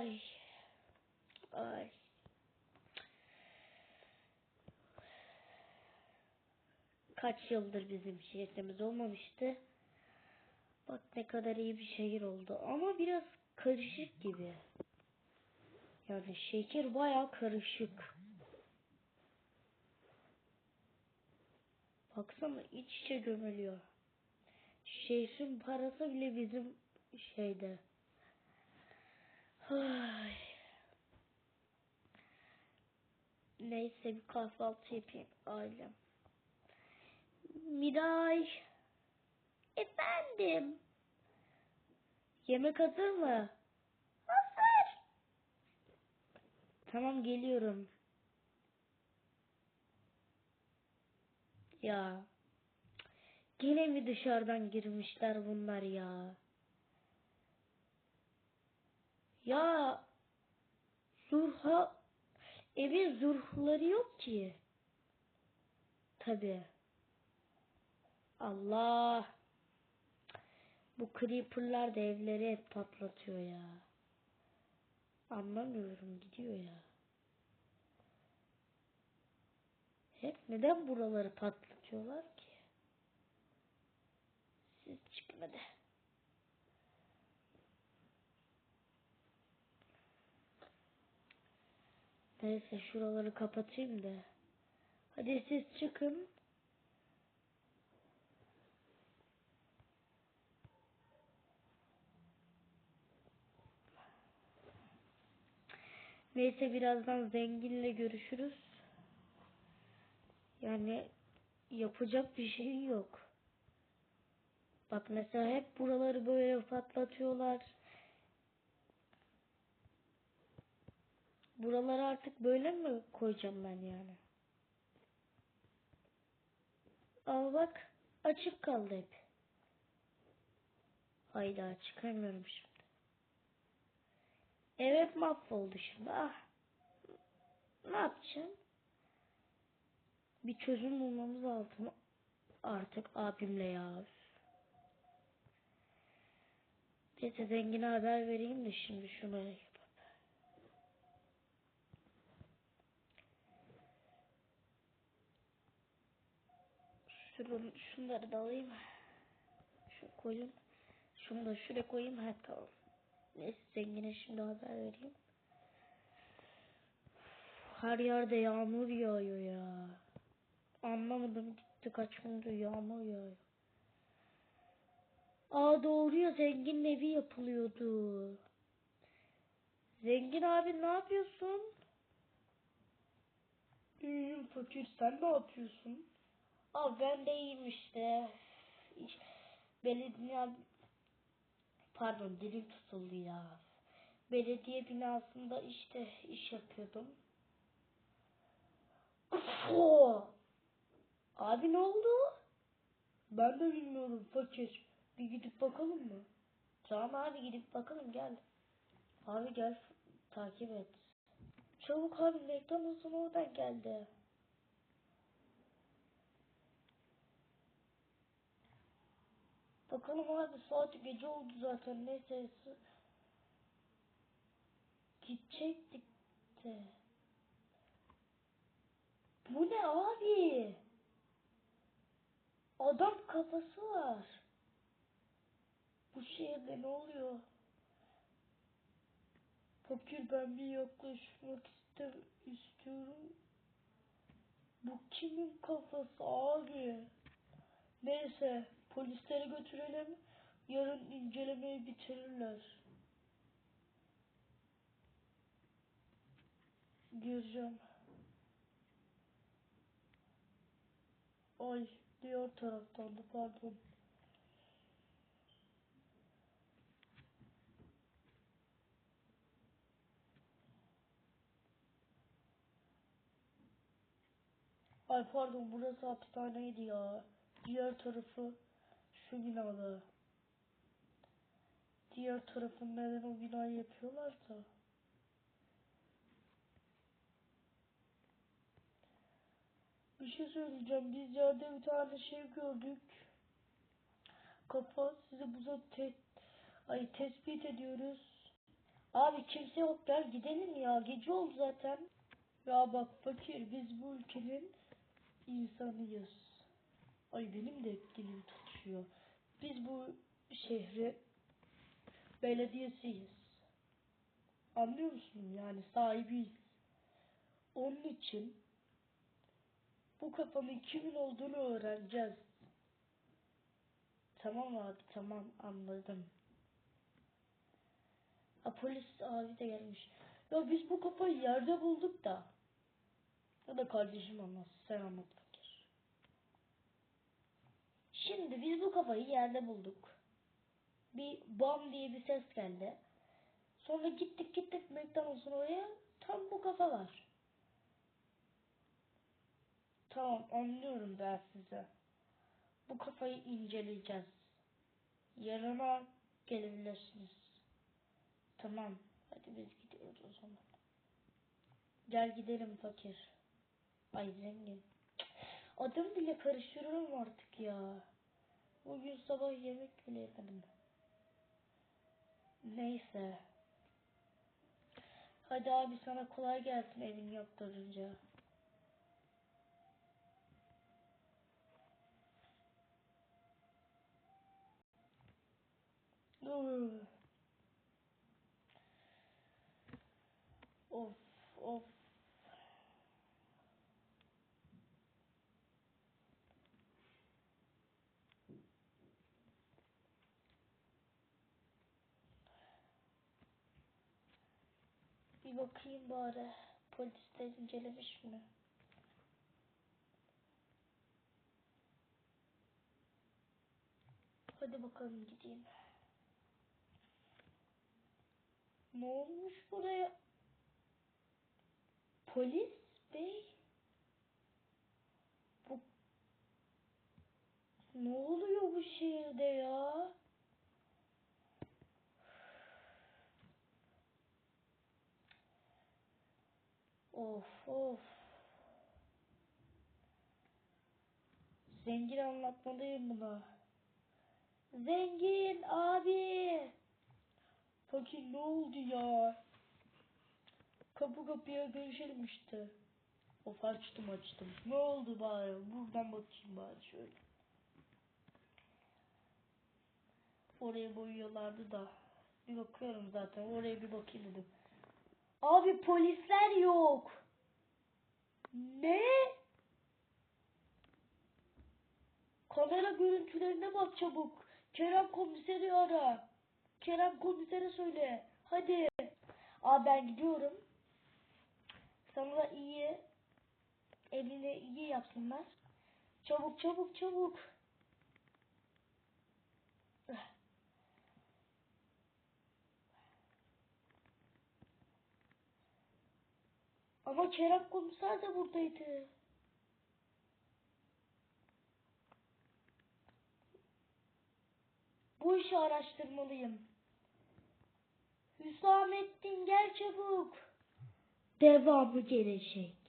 Ay. Ay. Kaç yıldır bizim şehrimiz olmamıştı. Bak ne kadar iyi bir şehir oldu. Ama biraz karışık gibi. Yani şehir bayağı karışık. Baksana iç içe gömülüyor. Şehrin parası bile bizim şeyde. Neyse bir kahvaltı yapayım ailem. Miray. Efendim. Yemek hazır mı? Hazır. Tamam geliyorum. Ya. Gene mi dışarıdan girmişler bunlar ya? Ya. Zurha. Evin zurhları yok ki. Tabi. Allah. Bu creeper'lar da evleri hep patlatıyor ya. Anlamıyorum gidiyor ya. Hep neden buraları patlatıyorlar ki? Siz çıkın Neyse şuraları kapatayım da. Hadi siz çıkın. Neyse birazdan zenginle görüşürüz. Yani yapacak bir şey yok. Bak mesela hep buraları böyle patlatıyorlar. Buraları artık böyle mi koyacağım ben yani? Ama bak açık kaldı hep. Hayda çıkamıyorum şimdi. Evet mahvoldu şimdi. Ah. Ne yapacağım? Bir çözüm bulmamız lazım artık abimle ya. Neyse zengine haber vereyim de şimdi şunu yapıp. Şunu, şunları da alayım. Şunu koyayım. Şunu da şuraya koyayım. Ha tamam. Neyse zengine şimdi haber vereyim. Her yerde yağmur yağıyor ya. Anlamadım gitti kaç gündür yağmur yağıyor. Aa doğru ya zengin evi yapılıyordu. Zengin abi ne yapıyorsun? İyiyim fakir sen ne yapıyorsun? Abi ben de iyiyim işte. Belediye pardon dilim tutuldu ya. Belediye binasında işte iş yapıyordum. Oo! Abi ne oldu? Ben de bilmiyorum fakir. Bir gidip bakalım mı? Tamam abi gidip bakalım gel. Abi gel takip et. Çabuk abi McDonald's'ın oradan geldi. Bakalım abi saat gece oldu zaten neyse. Gidecektik de. Bu ne abi? Adam kafası var. Bu şehirde ne oluyor? Fakir ben bir yaklaşmak istem istiyorum. Bu kimin kafası abi? Neyse polislere götürelim. Yarın incelemeyi bitirirler. Gireceğim. Ay diğer taraftan da pardon. Ay pardon burası hapishaneydi ya. Diğer tarafı şu binada. Diğer tarafın neden o binayı yapıyorlarsa. Bir şey söyleyeceğim. Biz yerde bir tane şey gördük. Kafa size buza te ay tespit ediyoruz. Abi kimse yok gel gidelim ya. Gece oldu zaten. Ya bak fakir biz bu ülkenin insanıyız. Ay benim de dilim tutuşuyor. Biz bu şehri belediyesiyiz. Anlıyor musun? Yani sahibiyiz. Onun için bu kafanın kimin olduğunu öğreneceğiz. Tamam abi tamam anladım. Ha, polis abi de gelmiş. Ya biz bu kafayı yerde bulduk da. Ya da kardeşim anlat. Sen anlat fakir. Şimdi biz bu kafayı yerde bulduk. Bir bam diye bir ses geldi. Sonra gittik gittik McDonald's'ın oraya. Tam bu kafa var. Tamam anlıyorum ben size. Bu kafayı inceleyeceğiz. Yarına gelebilirsiniz. Tamam. Hadi biz gidiyoruz o zaman. Gel gidelim fakir. Ay zengin. Adım bile karıştırıyorum artık ya. Bugün sabah yemek bile yemedim. Neyse. Hadi abi sana kolay gelsin evini yaptırınca. Of of. Bir bakayım bari. Polisler incelemiş mi? Hadi bakalım gideyim. Ne olmuş buraya? Polis bey? Bu ne oluyor bu şehirde ya? Of of. Zengin anlatmalıyım buna. Zengin abi. Fakir ne oldu ya? Kapı kapıya görüşelim işte. Of açtım açtım. Ne oldu bari? Buradan bakayım bari şöyle. Oraya boyuyorlardı da. Bir bakıyorum zaten. Oraya bir bakayım dedim. Abi polisler yok. Ne? Kamera görüntülerine bak çabuk. Kerem komiseri ara. Kerem komisere söyle. Hadi. Abi ben gidiyorum. Sana da iyi evini iyi yapsınlar. Çabuk çabuk çabuk. Ama Kerem komiser de buradaydı. Bu işi araştırmalıyım. Hüsamettin gel çabuk. Devamı gelecek.